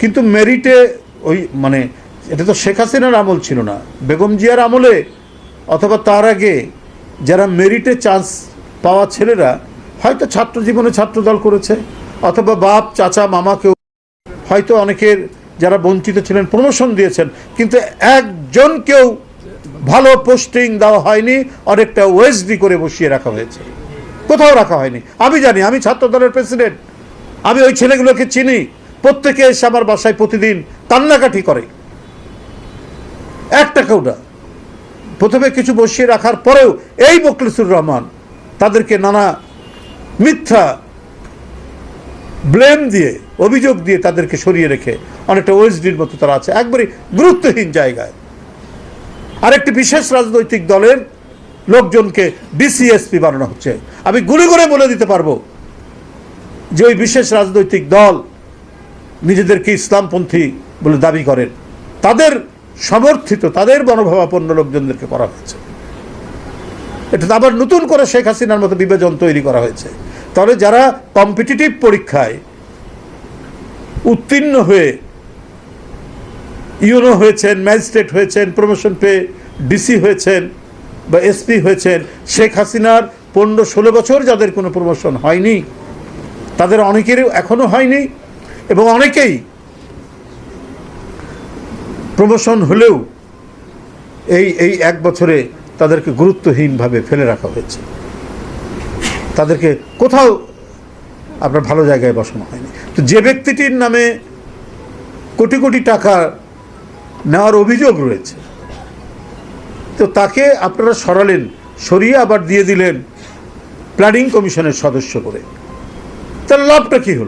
কিন্তু মেরিটে ওই মানে এটা তো শেখ হাসিনার আমল ছিল না। বেগম জিয়ার আমলে অথবা তার আগে যারা মেরিটে চান্স পাওয়া ছেলেরা, হয়তো ছাত্র জীবনে ছাত্রদল করেছে, অথবা বাপ, চাচা মামাকেও হয়তো অনেকের যারা বঞ্চিত ছিলেন, প্রমোশন দিয়েছেন, কিন্তু একজনকেও ভালো পোস্টিং দেওয়া হয়নি, অনেকটা ওয়েসডি করে বসিয়ে রাখা হয়েছে। কোথাও রাখা হয়নি। আমি জানি, আমি ছাত্র দলের প্রেসিডেন্ট, আমি ওই ছেলেগুলোকে চিনি প্রত্যেকে এসে আমার বাসায় প্রতিদিন কান্নাকাটি করে। একটা কেউ না। প্রথমে কিছু বসিয়ে রাখার পরেও এই মোখলিসুর রহমান তাদেরকে নানা মিথ্যা ব্লেম দিয়ে, অভিযোগ দিয়ে তাদেরকে সরিয়ে রেখে অনেকটা ওয়েসডির মতো তারা আছে। একবারে গুরুত্বহীন জায়গায়। আরেকটি বিশেষ রাজনৈতিক দলের লোকজনকে ডিসিএসপি বানানো হচ্ছে। আমি গুলি করে বলে দিতে পারব যে ওই বিশেষ রাজনৈতিক দল নিজেদেরকে ইসলামপন্থী বলে দাবি করেন। তাদের সমর্থিত, তাদের মনোভাবাপন্ন লোকজনদেরকে করা হয়েছে। এটা আবার নতুন করে শেখ হাসিনার মতো বিভাজন তৈরি করা হয়েছে। তাহলে যারা কম্পিটিটিভ পরীক্ষায় উত্তীর্ণ হয়ে ইউনো হয়েছেন, ম্যাজিস্ট্রেট হয়েছেন, প্রমোশন পেয়ে ডিসি হয়েছেন বা এসপি হয়েছেন, শেখ হাসিনার পনেরো ষোলো বছর যাদের কোনো প্রমোশন হয়নি, তাদের অনেকেরই এখনও হয়নি। এবং অনেকেই প্রমোশন হলেও এই এই এক বছরে তাদেরকে গুরুত্বহীনভাবে ফেলে রাখা হয়েছে। তাদেরকে কোথাও আপনার ভালো জায়গায় বসানো হয়নি। তো যে ব্যক্তিটির নামে কোটি কোটি টাকা নেওয়ার অভিযোগ রয়েছে, তো তাকে আপনারা সরালেন, সরিয়ে আবার দিয়ে দিলেন প্ল্যানিং কমিশনের সদস্য করে তার লাভটা কি হলো?